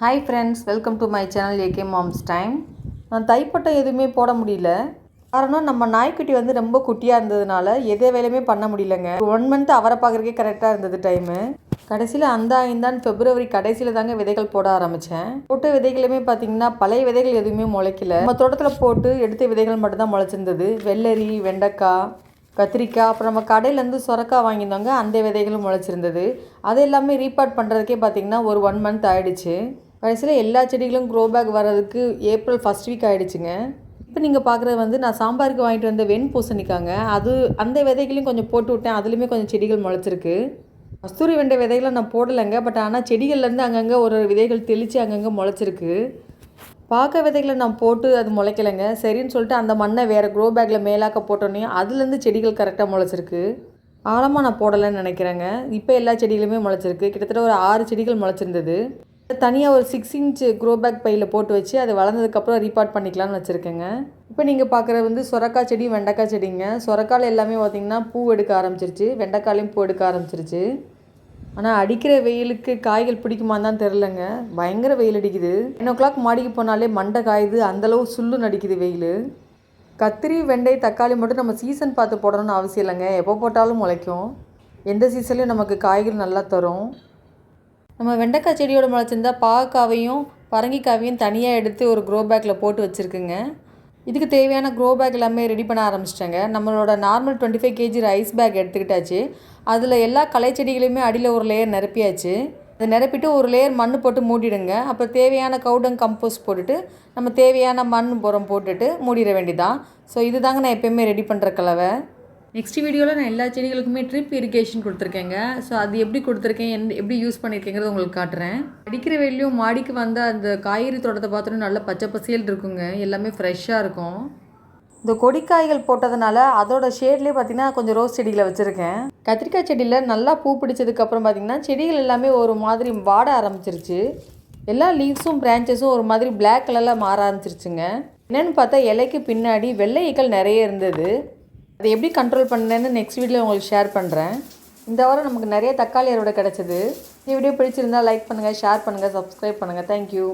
Hi friends welcome to my channel A K moms time நான் தைப்பட்டம் எதுவுமே போட முடியல. காரணம் நம்ம நாய்க்குட்டி வந்து ரொம்ப குட்டியாக இருந்ததுனால எதே வேலையுமே பண்ண முடியலங்க. ஒன் மந்த் அவரை பார்க்குறக்கே கரெக்டாக இருந்தது டைமு கடைசியில் அந்த ஐந்தான் பிப்ரவரி கடைசியில் தாங்க விதைகள் போட ஆரம்பித்தேன் போட்ட விதைகளுமே பார்த்தீங்கன்னா பழைய விதைகள் எதுவுமே முளைக்கல. நம்ம தோட்டத்தில் போட்டு எடுத்த விதைகள் மட்டும்தான் முளைச்சிருந்தது. வெள்ளரி வெண்டைக்காய் கத்திரிக்காய் அப்புறம் நம்ம கடையிலேருந்து சுரக்காய் வாங்கியிருந்தோங்க. அந்த விதைகளும் முளைச்சிருந்தது. அது எல்லாமே ரீபார்ட் பண்ணுறதுக்கே பார்த்தீங்கன்னா ஒரு ஒன் மந்த் ஆயிடுச்சு. கடைசியில் எல்லா செடிகளும் க்ரோ பேக் வர்றதுக்கு ஏப்ரல் ஃபஸ்ட் வீக் ஆகிடுச்சிங்க இப்போ நீங்கள் பார்க்குறது வந்து நான் சாம்பாருக்கு வாங்கிட்டு வந்த வெண் பூசணிக்காங்க. அது அந்த விதைகளையும் கொஞ்சம் போட்டு விட்டேன். அதுலேயுமே கொஞ்சம் செடிகள் முளைச்சிருக்கு. கஸ்தூரி வெண்டை விதைகளை நான் போடலைங்க. பட் ஆனால் செடிகள்லேருந்து அங்கங்கே ஒரு ஒரு விதைகள் தெளித்து அங்கங்கே முளைச்சிருக்கு. பார்க்க விதைகளை நான் போட்டு அது முளைக்கலைங்க. சரின்னு சொல்லிட்டு அந்த மண்ணை வேறு க்ரோ பேக்கில் மேலாக்க போட்டோன்னே அதுலேருந்து செடிகள் கரெக்டாக முளைச்சிருக்கு. ஆழமாக நான் போடலைன்னு நினைக்கிறேங்க. இப்போ எல்லா செடிகளுமே முளைச்சிருக்கு. கிட்டத்தட்ட ஒரு ஆறு செடிகள் முளைச்சிருந்தது. தனியாக ஒரு சிக்ஸ் இன்ச் க்ரோ பேக் பையில் போட்டு வச்சு அது வளர்ந்ததுக்கப்புறம் ரீபார்ட் பண்ணிக்கலாம்னு வச்சுருக்கேங்க. இப்போ நீங்கள் பார்க்குறது வந்து சொரக்காய் செடி வெண்டைக்காய் செடிங்க. சொரக்காயில் எல்லாமே பார்த்திங்கன்னா பூ எடுக்க ஆரம்பிச்சிருச்சு. வெண்டைக்காலையும் பூ எடுக்க ஆரம்பிச்சிருச்சு. ஆனால் அடிக்கிற வெயிலுக்கு காய்கள் பிடிக்குமான்னு தான் தெரிலங்க பயங்கர வெயில் அடிக்குது. டென் ஓ கிளாக் மாடிக்கு போனாலே மண்டை காயுது. அந்தளவு சுல்லு நடிக்குது வெயில். கத்திரி வெண்டை தக்காளி மட்டும் நம்ம சீசன் பார்த்து போடணும்னு அவசியம் இல்லைங்க. எப்போ போட்டாலும் முளைக்கும். எந்த சீசன்லையும் நமக்கு காய்கள் நல்லா தரும். நம்ம வெண்டைக்காய் செடியோட முளைச்சிருந்தா பாகக்காவையும் பரங்கிக்காவையும் தனியாக எடுத்து ஒரு க்ரோ பேக்கில் போட்டு வச்சுருக்குங்க. இதுக்கு தேவையான க்ரோ பேக் எல்லாமே ரெடி பண்ண ஆரம்பிச்சிட்டேங்க. நம்மளோட normal twenty five K G rice bag எடுத்துக்கிட்டாச்சு. அதில் எல்லா களை செடிகளையுமே அடியில் ஒரு லேயர் நிரப்பியாச்சு. அதை நிரப்பிட்டு ஒரு லேயர் மண் போட்டு மூடிடுங்க. அப்புறம் தேவையான கவுடங் கம்போஸ்ட் போட்டுட்டு நம்ம தேவையான மண் உரம் போட்டுட்டு மூடிட வேண்டியதான் ஸோ இது தாங்க நான் எப்பயுமே ரெடி பண்ணுற கலவை. நெக்ஸ்ட் வீடியோவில் நான் எல்லா செடிகளுக்குமே ட்ரிப் இரிகேஷன் கொடுத்துருக்கேங்க. ஸோ அது எப்படி கொடுத்துருக்கேன் என் எப்படி யூஸ் பண்ணியிருக்கேங்கிறத உங்களுக்கு காட்டுறேன். அடிக்கிற வெயிலையும் மாடிக்கு வந்த அந்த காய்கறி தோட்டத்தை பார்த்தோன்னா நல்லா பச்சை பசியல் இருக்குங்க. எல்லாமே ஃப்ரெஷ்ஷாக இருக்கும். இந்த கொடிக்காய்கள் போட்டதுனால அதோட ஷேட்லேயே பார்த்தீங்கன்னா கொஞ்சம் ரோஸ் செடிகளை வச்சுருக்கேன். கத்திரிக்காய் செடியில் நல்லா பூ பிடிச்சதுக்கப்புறம் பார்த்தீங்கன்னா செடிகள் எல்லாமே ஒரு மாதிரி வாட ஆரம்பிச்சிருச்சு. எல்லா லீவ்ஸும் பிரான்ச்சஸும் ஒரு மாதிரி பிளாக் கலரில் மாற ஆரம்பிச்சிருச்சுங்க. என்னென்னு பார்த்தா இலைக்கு பின்னாடி வெள்ளை ஈக்கள் நிறைய இருந்தது. அதை எப்படி கண்ட்ரோல் பண்ணேன்னு நெக்ஸ்ட் வீடியோவில் உங்களுக்கு ஷேர் பண்ணுறேன் இந்த வாரம் நமக்கு நிறைய தக்காளி அறுவடை கிடச்சிது. இந்த வீடியோ பிடிச்சிருந்தா லைக் பண்ணுங்கள் ஷேர் பண்ணுங்கள் சப்ஸ்கிரைப் பண்ணுங்கள் தேங்க்யூ